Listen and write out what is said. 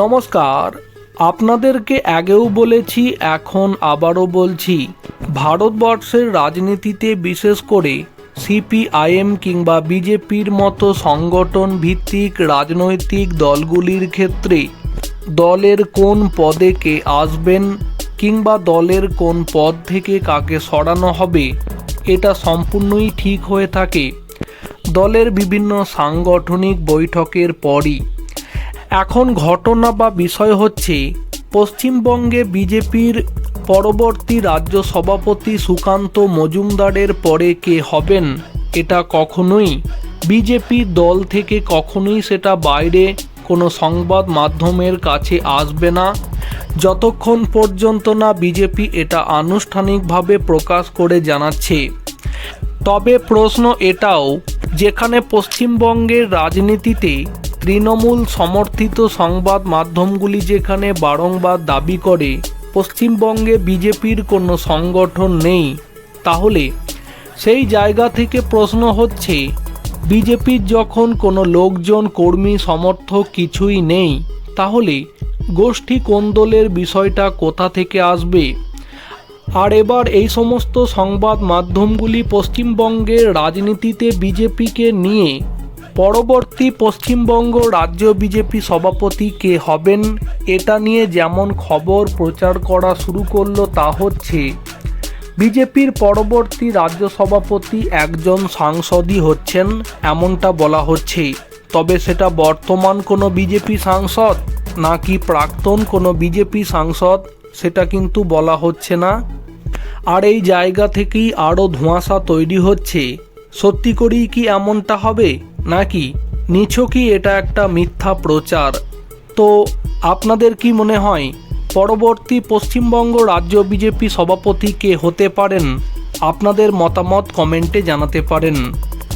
নমস্কার, আপনাদেরকে আগেও বলেছি, এখন আবারও বলছি, ভারতবর্ষের রাজনীতিতে বিশেষ করে সিপিআইএম কিংবা বিজেপির মতো সংগঠন ভিত্তিক রাজনৈতিক দলগুলির ক্ষেত্রে দলের কোন পদে কে আসবেন কিংবা দলের কোন পদ থেকে কাকে সরানো হবে, এটা সম্পূর্ণই ঠিক হয়ে থাকে। দলের বিভিন্ন সাংগঠনিক বৈঠকের পরই এখন ঘটনা বা বিষয় হচ্ছে, পশ্চিমবঙ্গে বিজেপির পরবর্তী রাজ্য সভাপতি সুকান্ত মজুমদারের পরে কে হবেন, এটা কখনোই? বিজেপি দল থেকে কখনোই সেটা বাইরে কোনো সংবাদ মাধ্যমের কাছে আসবে না। যতক্ষণ পর্যন্ত না বিজেপি এটা আনুষ্ঠানিকভাবে প্রকাশ করে জানাচ্ছে। তবে প্রশ্ন এটাও, যেখানে পশ্চিমবঙ্গের রাজনীতিতে তৃণমূল সমর্থিত সংবাদ মাধ্যমগুলি যেখানে বারংবার দাবি করে, পশ্চিমবঙ্গে বিজেপির কোনো সংগঠন নেই। তাহলে সেই জায়গা থেকে প্রশ্ন হচ্ছে, বিজেপির যখন কোনো লোকজন, কর্মী, সমর্থক কিছুই নেই, তাহলে গোষ্ঠী কোন্দলের বিষয়টা, কোথা থেকে আসবে? আর এবার এই সমস্ত সংবাদ মাধ্যমগুলি পশ্চিমবঙ্গের রাজনীতিতে বিজেপিকে নিয়ে পরবর্তী পশ্চিমবঙ্গ রাজ্য বিজেপি সভাপতি কে হবেন, এটা নিয়ে যেমন খবর প্রচার করা শুরু করল তা হচ্ছে। বিজেপির পরবর্তী রাজ্য সভাপতি একজন সাংসদই হচ্ছেন, এমনটা বলা হচ্ছে। তবে সেটা বর্তমান কোনো বিজেপি সাংসদ নাকি প্রাক্তন কোনো বিজেপি সাংসদ, সেটা কিন্তু বলা হচ্ছে না। আর এই জায়গা থেকেই আরও ধোঁয়াশা তৈরি হচ্ছে। সত্যি করেই কি এমনটা হবে? নাকি? নিছকই এটা একটা মিথ্যা প্রচার? তো আপনাদের কি মনে হয়, পরবর্তী পশ্চিমবঙ্গ রাজ্য বিজেপি সভাপতি কে হতে পারেন? আপনাদের মতামত কমেন্টে জানাতে পারেন।